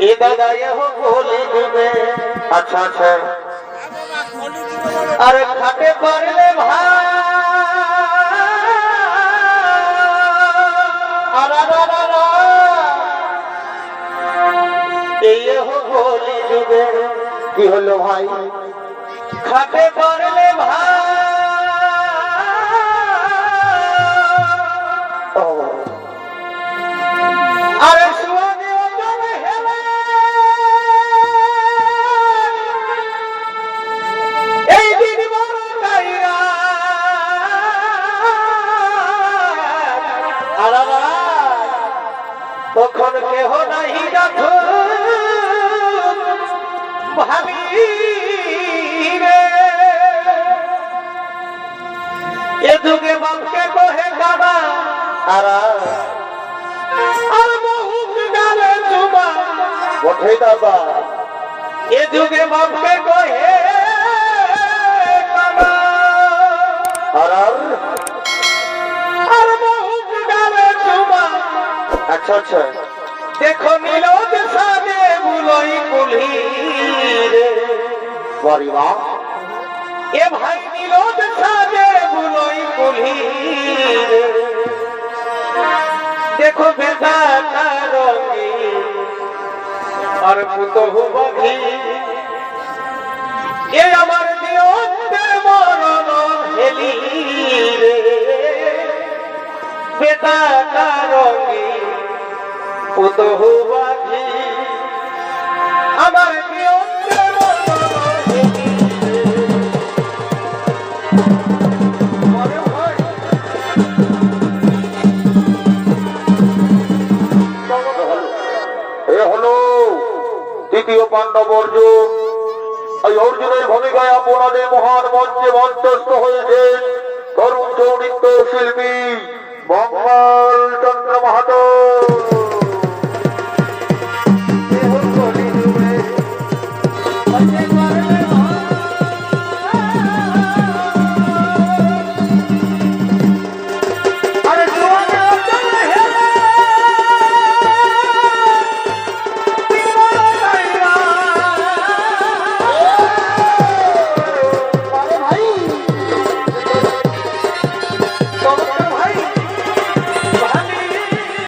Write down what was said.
এ দাদা এ হো বলে দেবে। আচ্ছা আচ্ছা। আরে খাটে পারলে ভাই আর আর আর আর। আর। এই হো বলে দেবে। কি হলো ভাই? খাটে আলাদা তখন কেহ নাহি রাখো ভাবি রে এ যুগে বাপকে কহে কাবা আর। আর বহুত গালে চুমা ওঠে দাদা এ যুগে বাপকে কহে দেখো নীরদ সাদে বুলই কুলি রে পরিবার এ ভাই নীরদ সাদে বুলই কুলি দেখো বেদা রঙি আর পুতহু বঘি এ আমার দিয়ন্তের মরণ হেলি রে বেদা বঘি আমার হলো তৃতীয় পাণ্ডব অর্জুন। এই অর্জুনের ভূমিকায় আপনাদের মহান মঞ্চে মঞ্চস্থ হয়েছে তরুণ নৃত্য শিল্পী Whatever.